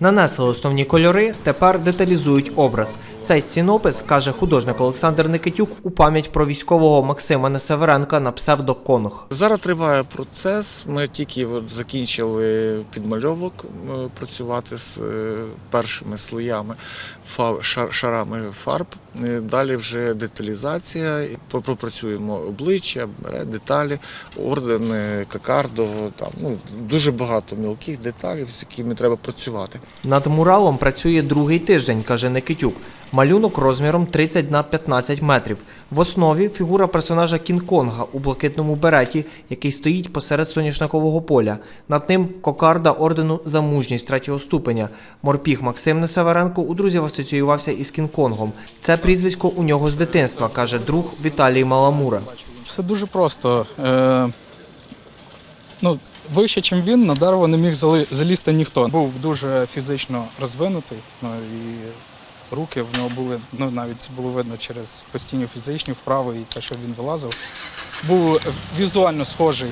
Нанесли основні кольори, тепер деталізують образ. Цей стінопис, каже художник Олександр Никитюк, у пам'ять про військового Максима Несеверенка на псевдо Конг. Зараз триває процес. Ми тільки от закінчили підмальовок е, працювати з е, першими слоями шарами фарб. Е, Далі вже деталізація. Пропрацюємо обличчя, деталі, орден, кокардо. Там ну дуже багато мілких деталей, з якими треба працювати. Над муралом працює другий тиждень, каже Никитюк. Малюнок розміром 30 на 15 метрів. В основі фігура персонажа Кінг-Конга у блакитному береті, який стоїть посеред соняшникового поля. Над ним кокарда ордену за мужність третього ступеня. Морпіг Максим Несеверенко у друзів асоціювався із Кінг-Конгом. Це прізвисько у нього з дитинства, каже друг Віталій Маламура. Все дуже просто. Е, ну, вище, ніж він, на дерево не міг залізти ніхто. Був дуже фізично розвинутий, ну, і руки в нього були, ну навіть це було видно через постійні фізичні вправи і те, що він вилазив. Був візуально схожий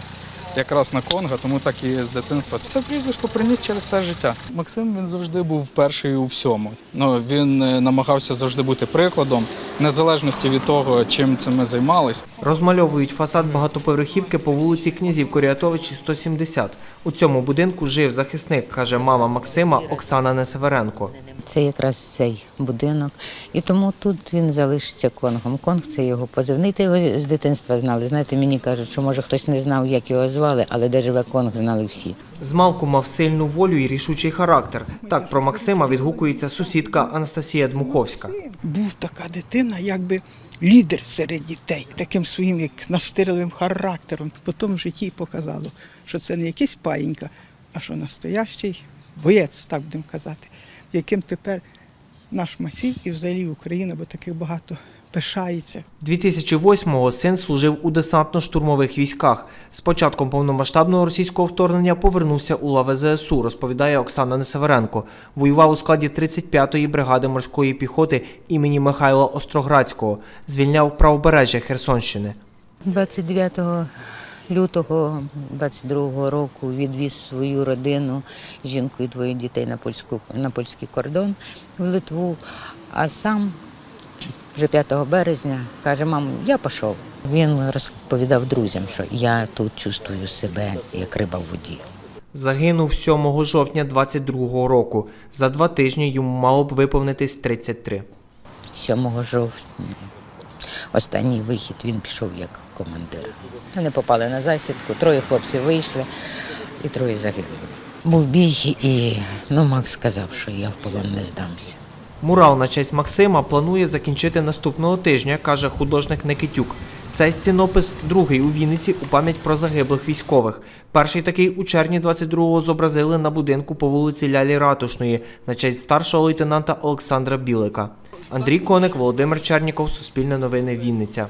якраз на Конга, тому так і з дитинства. Це прізвисько приніс через це життя. Максим він завжди був перший у всьому. Ну, він е, намагався завжди бути прикладом, незалежності від того, чим це ми займалися. Розмальовують фасад багатоповерхівки по вулиці Князів Коріатовичі, 170. У цьому будинку жив захисник, каже мама Максима Оксана Несеверенко. Це якраз цей будинок. І тому тут він залишиться конгом. Конг це його позивний. Та його з дитинства знали. Знаєте, мені кажуть, що може хтось не знав, як його звали, але де живе конг, знали всі. Змалку мав сильну волю і рішучий характер. Так про Максима відгукується сусідка Анастасія Дмуховська. був така дитина, якби лідер серед дітей, таким своїм як настирливим характером. Потім в житті показало, що це не якийсь паїнька, а що настоящий боєць, так будемо казати, яким тепер наш Масій і взагалі Україна, бо таких багато пишається. 2008-го син служив у десантно-штурмових військах. З початком повномасштабного російського вторгнення повернувся у лави ЗСУ, розповідає Оксана Несеверенко. Воював у складі 35-ї бригади морської піхоти імені Михайла Остроградського. Звільняв правобережжя Херсонщини. 29 лютого 22 року відвіз свою родину, жінку і двоє дітей на, польську, на польський кордон в Литву, а сам вже 5 березня каже, мам, я пішов. Він розповідав друзям, що я тут чувствую себе як риба в воді. Загинув 7 жовтня 22-го року. За два тижні йому мало б виповнитись 33. 7 жовтня. Останній вихід він пішов як командир. Вони попали на засідку, троє хлопців вийшли і троє загинули. Був бій, і ну, Макс сказав, що я в полон не здамся. Мурал на честь Максима планує закінчити наступного тижня, каже художник Никитюк. Цей стінопис другий у Вінниці у пам'ять про загиблих військових. Перший такий у червні 22-го зобразили на будинку по вулиці Лялі Ратушної на честь старшого лейтенанта Олександра Білика. Андрій Коник, Володимир Черніков, Суспільне новини, Вінниця.